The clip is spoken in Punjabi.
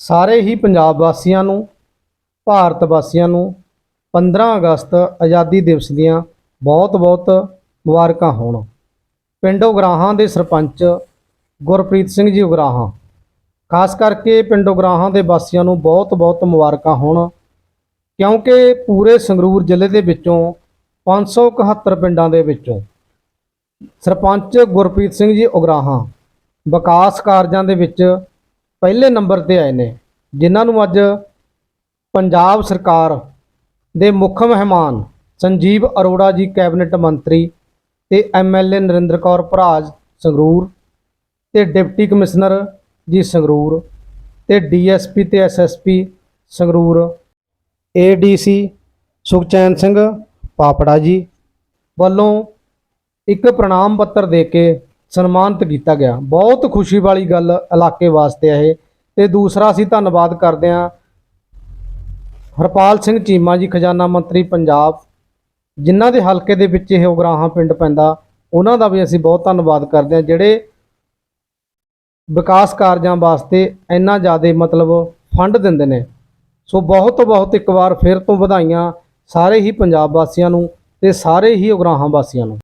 ਸਾਰੇ ਹੀ ਪੰਜਾਬ ਵਾਸੀਆਂ ਨੂੰ, ਭਾਰਤ ਵਾਸੀਆਂ ਨੂੰ 15 ਅਗਸਤ ਆਜ਼ਾਦੀ ਦਿਵਸ ਦੀਆਂ ਬਹੁਤ-ਬਹੁਤ ਮੁਬਾਰਕਾਂ ਹੋਣ। ਪਿੰਡ ਉਗਰਾਹਾਂ ਦੇ ਸਰਪੰਚ ਗੁਰਪ੍ਰੀਤ ਸਿੰਘ ਜੀ ਉਗਰਾਹਾਂ, ਖਾਸ ਕਰਕੇ ਪਿੰਡ ਉਗਰਾਹਾਂ ਦੇ ਵਾਸੀਆਂ ਨੂੰ ਬਹੁਤ-ਬਹੁਤ ਮੁਬਾਰਕਾਂ ਹੋਣ, ਕਿਉਂਕਿ ਪੂਰੇ ਸੰਗਰੂਰ ਜ਼ਿਲ੍ਹੇ ਦੇ ਵਿੱਚੋਂ 571 ਪਿੰਡਾਂ ਦੇ ਵਿੱਚੋਂ ਸਰਪੰਚ ਗੁਰਪ੍ਰੀਤ ਸਿੰਘ ਜੀ ਉਗਰਾਹਾਂ, ਵਿਕਾਸ ਕਾਰਜਾਂ ਦੇ ਵਿੱਚ ਪਹਿਲੇ ਨੰਬਰ ਤੇ ਆਏ ਨੇ, ਜਿਨ੍ਹਾਂ ਨੂੰ ਅੱਜ ਪੰਜਾਬ ਸਰਕਾਰ ਦੇ ਮੁੱਖ ਮਹਿਮਾਨ ਸੰਜੀਵ ਅਰੋੜਾ ਜੀ, ਕੈਬਨਿਟ ਮੰਤਰੀ ਤੇ ਐਮਐਲਏ ਨਰਿੰਦਰ ਕੌਰ ਭਰਾਜ ਸੰਗਰੂਰ ਤੇ ਡਿਪਟੀ ਕਮਿਸ਼ਨਰ ਜੀ ਸੰਗਰੂਰ ਤੇ ਡੀਐਸਪੀ ਤੇ ਐਸਐਸਪੀ ਸੰਗਰੂਰ ਏਡੀਸੀ ਸੁਖਚੈਨ ਸਿੰਘ ਪਾਪੜਾ ਜੀ ਵੱਲੋਂ ਇੱਕ ਪ੍ਰਣਾਮ ਪੱਤਰ ਦੇ ਕੇ ਸਨਮਾਨਿਤ ਕੀਤਾ ਗਿਆ। ਬਹੁਤ ਖੁਸ਼ੀ ਵਾਲੀ ਗੱਲ ਇਲਾਕੇ ਵਾਸਤੇ ਹੈ ਇਹ। ਤੇ ਦੂਸਰਾ ਅਸੀਂ ਧੰਨਵਾਦ ਕਰਦੇ ਹਾਂ ਹਰਪਾਲ ਸਿੰਘ ਚੀਮਾ ਜੀ, ਖਜ਼ਾਨਾ ਮੰਤਰੀ ਪੰਜਾਬ, ਜਿਨ੍ਹਾਂ ਦੇ ਹਲਕੇ ਦੇ ਵਿੱਚ ਇਹ ਉਗਰਾਹਾਂ ਪਿੰਡ ਪੈਂਦਾ, ਉਹਨਾਂ ਦਾ ਵੀ ਅਸੀਂ ਬਹੁਤ ਧੰਨਵਾਦ ਕਰਦੇ ਹਾਂ, ਜਿਹੜੇ ਵਿਕਾਸ ਕਾਰਜਾਂ ਵਾਸਤੇ ਇੰਨਾ ਜ਼ਿਆਦਾ ਮਤਲਬ ਫੰਡ ਦਿੰਦੇ ਨੇ। ਸੋ ਬਹੁਤ ਬਹੁਤ ਇੱਕ ਵਾਰ ਫਿਰ ਤੋਂ ਵਧਾਈਆਂ ਸਾਰੇ ਹੀ ਪੰਜਾਬ ਵਾਸੀਆਂ ਨੂੰ ਤੇ ਸਾਰੇ ਹੀ ਉਗਰਾਹਾਂ ਵਾਸੀਆਂ ਨੂੰ।